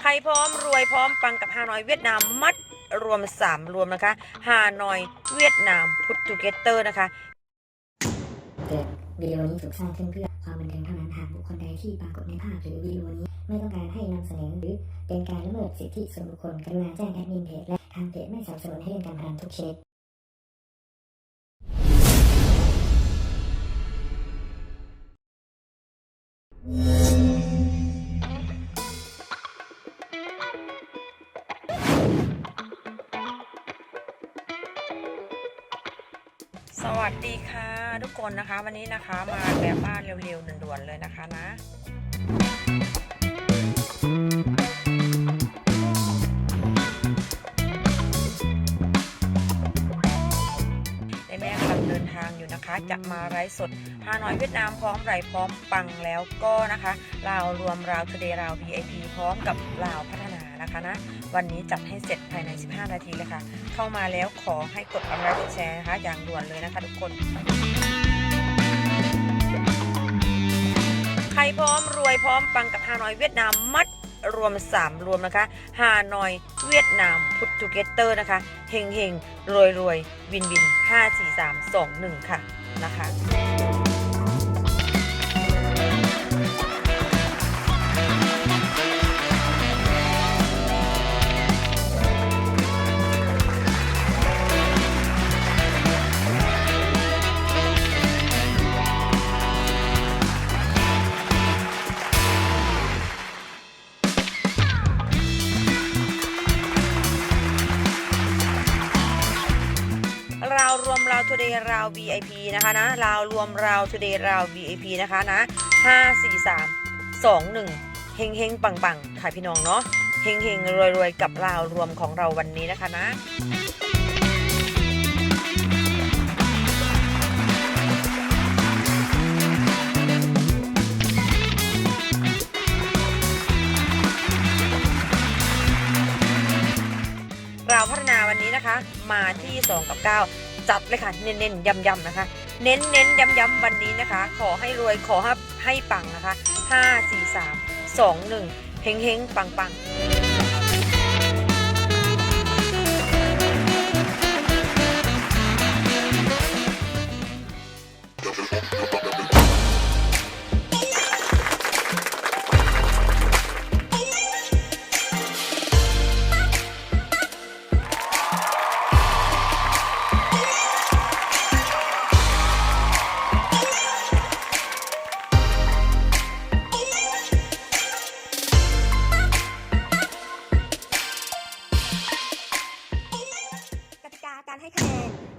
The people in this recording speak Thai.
ใครพร้อมรวยพร้อมปังกับฮานอยเวียดนามมัดรวม 3 รวมนะคะฮานอยเวียดนามพุทธ g เกเตอร์นะคะเตือนวิดีโอนี้ถูกสร้างขึ้นเพื่อความบันเทิงเท่านั้นหากบุคคลใดที่ปรากฏในภาพหรือวิดีโอนี้ ไม่ต้องการให้นำเสนอหรือเป็นการละเมิดสิทธิส่วนบุคคลกรุณาแจ้งแอดมินเพจและทางเพจไม่สนับสนุนให้เล่นการพนันทุกชนิด สวัสดีค่ะ ทุกคนนะคะวันนี้นะคะมาแบบบ้านเร็วๆด่วนๆเลยนะคะนะ ในแม่กำลังเดินทางอยู่นะคะ จะมาไร้สดฮานอยเวียดนามพร้อมไรพร้อมปังแล้วก็นะคะลาวรวมราวทเดราว VIP พร้อมกับลาวพัฒ นะคะนะ วันนี้จัดให้เสร็จภายใน 15 นาทีเลยค่ะ เข้ามาแล้วขอให้กดไลค์กดแชร์นะคะ อย่างด่วนเลยนะคะทุกคน ใครพร้อมรวยพร้อมปังกับฮานอยเวียดนามมัดรวม 3 รวมนะคะ ฮานอย เวียดนามพุทธ g เกเตอร์นะคะ เฮงเฮงรวยรวยวินวิน 5 4 3 2 1 ค่ะนะคะาวรวมราว today ราว VIP นะคะนะราวรวมราว today ราว VIP นะคะนะ5 4 3 2 1เฮงเฮงปังปังค่ะพี่น้องเนาะเฮงเฮงรวยรวยกับราวรวมของเราวันนี้นะคะนะราพัฒนาวันนี้นะคะ มาที่ 2 กับ 9 จัดเลยค่ะ เน้นๆย้ำๆนะคะ เน้นเน้นย้ำๆวันนี้นะคะ ขอให้รวยขอให้ให้ปังนะคะ 5 4 3 2 1เฮงเฮงปังปังๆ